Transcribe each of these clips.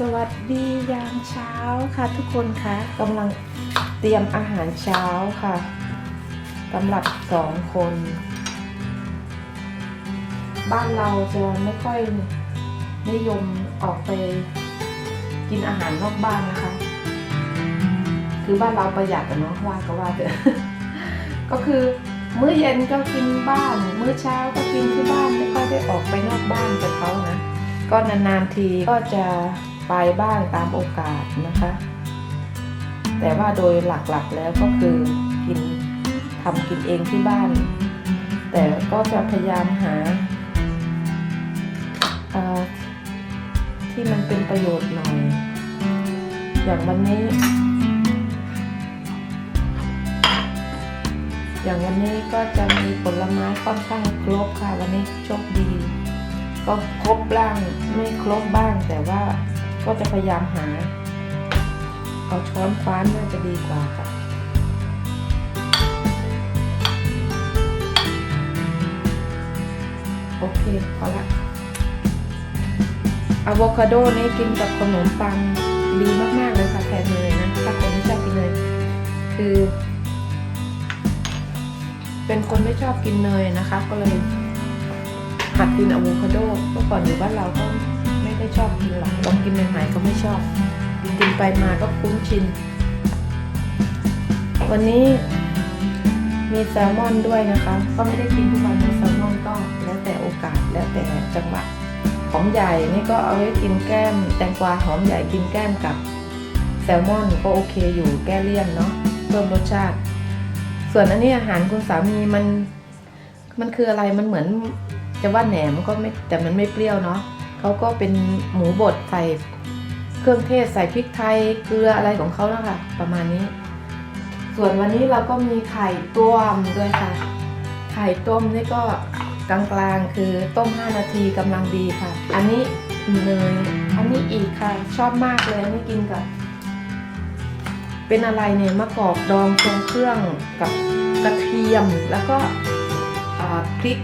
สวัสดียามเช้าค่ะทุกคนคะกำลังเตรียมอาหารเช้าค่ะสำหรับสองคน บ้านเราจะไม่ค่อยนิยมออกไปกินอาหารนอกบ้านนะคะ คือบ้านเราประหยัดอะเนาะว่าก็ว่าเถอะก็คือมื้อเย็นก็กินบ้าน มื้อเช้าก็กินที่บ้านไม่ค่อยได้ออกไปนอกบ้านกับเขานะ ก็นานๆทีก็จะ ไปบ้างตามโอกาสนะคะ แต่ว่าโดยหลักๆแล้วก็คือกินทำกินเองที่บ้าน แต่ก็จะพยายามหาที่มันเป็นประโยชน์หน่อย อย่างวันนี้ อย่างวันนี้ก็จะมีผลไม้ค่อนข้างครบค่ะ วันนี้โชคดี ก็ครบบ้างไม่ครบบ้างแต่ว่า ก็จะพยายามหา เอาช้อนฟ้านน่าจะดีกว่าค่ะโอเคพอละอะโวคาโดนี่กินกับขนมปังดีมาก ๆ เลยค่ะแทนเนยนะถ้าคนไม่ชอบกินเนยคือ เป็นคนไม่ชอบกินเนยนะคะ ก็เลยหัดกินอะโวคาโดเมื่อก่อนอยู่บ้านเราก็ ไม่ชอบกินหรอกลองกินใหม่ๆก็ไม่ชอบ กินไปมาก็คุ้นชิน วันนี้มีแซลมอนด้วยนะคะ ก็ไม่ได้กินทุกวันแซลมอนก็แล้วแต่โอกาสแล้วแต่จังหวะหอมใหญ่นี่ก็เอาไว้กินแก้ม แตงกวาหอมใหญ่กินแก้มกับแซลมอนก็โอเคอยู่แก้เลี่ยนเนาะเพิ่มรสชาติ ส่วนอันนี้อาหารคุณสามีมัน มันคืออะไรมันเหมือนจะว่าแหนมก็ไม่แต่มันไม่เปรี้ยวเนาะ เขาก็เป็นหมูบดใส่เครื่องเทศใส่พริกไทยเกลืออะไรของเขาแล้วค่ะ ประมาณนี้ ส่วนวันนี้เราก็มีไข่ต้มด้วยค่ะ ไข่ต้มนี่ก็กลางๆคือต้ม 5 นาทีกำลังดีค่ะ อันนี้เนยอันนี้อีกค่ะ ชอบมากเลยอันนี้กินกับเป็นอะไรเนี่ยมะกอกดองทรงเครื่องกับกระเทียมแล้วก็พริก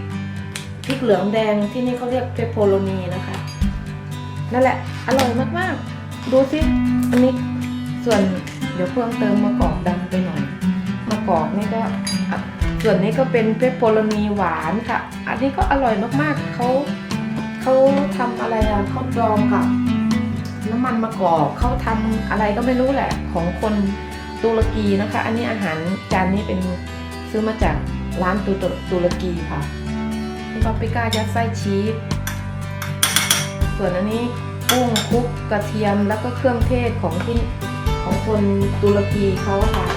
พริกเหลืองแดงที่นี่เขาเรียกเพโปโรนีนะคะ นั่นแหละ อร่อยมากๆ ดูสิอันนี้ส่วนเดี๋ยวเพิ่มเติมมะกอกดำไปหน่อยมะกอกนี่ก็ส่วนนี้ก็เป็นเพปโปโรนีหวานค่ะ อันนี้ก็อร่อยมากๆเขาเขาทำอะไรอะเขาดองกับน้ำมันมะกอกเขาทำอะไรก็ไม่รู้แหละของคนตุรกีนะคะ อันนี้อาหารจานนี้เป็นซื้อมาจากร้านตุตุรกีค่ะนี่ปาปิก้ายัดไส้ชีส ส่วนอันนี้กุ้งคลุกกระเทียมแล้วก็เครื่องเทศของที่ของคนตุรกีเขาค่ะ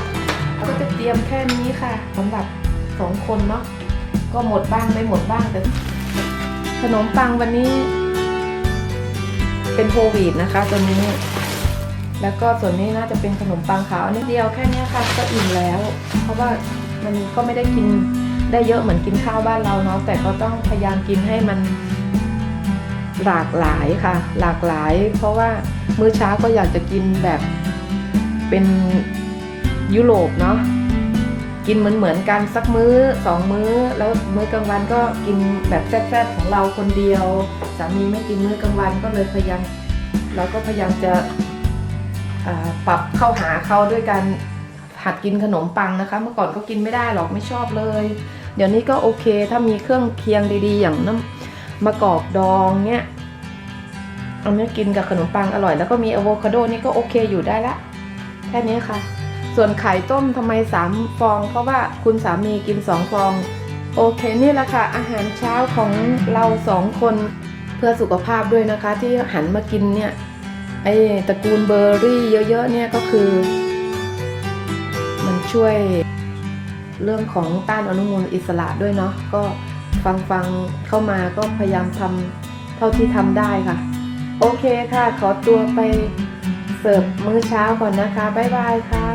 เราก็จะเตรียมแค่นี้ค่ะสำหรับสองคนเนาะก็หมดบ้างไม่หมดบ้างแต่ขนมปังวันนี้ เป็นโฮลวีตนะคะตัวนี้ แล้วก็ส่วนนี้น่าจะเป็นขนมปังขาวนนี้เดียวแค่นี้ค่ะก็อิ่มแล้ว เพราะว่ามันก็ไม่ได้กินได้เยอะเหมือนกินข้าวบ้านเราเนาะแต่ก็ต้องพยายามกินให้มัน หลากหลายค่ะ หลากหลาย เพราะว่ามื้อเช้าก็อยากจะกินแบบเป็นยุโรปเนาะกินเหมือนเหมือนกันสักมื้อสองมื้อ แล้วมื้อกลางวันก็กินแบบแซ่บๆของเราคนเดียวสามีไม่กินมื้อกลางวันก็เลยพยายามเราก็พยายามจะปรับเข้าหาเขาด้วยการหัดกินขนมปังนะคะ เมื่อก่อนก็กินไม่ได้หรอกไม่ชอบเลย เดี๋ยวนี้ก็โอเคถ้ามีเครื่องเคียงดีๆ อย่างน้ำ มะกอกดองเนี่ยเอันนี้กินกับขนมปังอร่อย แล้วก็มีอะโวคาโดนี่ก็โอเคอยู่ได้ละแค่นี้ค่ะ ส่วนไข่ต้มทำไมสามฟอง เพราะว่าคุณสามีกินสองฟอง โอเคนี่แหละค่ะ อาหารเช้าของเราสองคนเพื่อสุขภาพด้วยนะคะ ที่หันมากินเนี่ยไอ้ตระกูลเบอร์รี่เยอะๆเนี่ยก็คือ มันช่วยเรื่องของต้านอนุมูลอิสระด้วยเนาะก็ ฟังฟังเข้ามาก็พยายามทำเท่าที่ทำได้ค่ะ โอเคค่ะ ขอตัวไปเสิร์ฟมื้อเช้าก่อนนะคะ บ๊ายบายค่ะ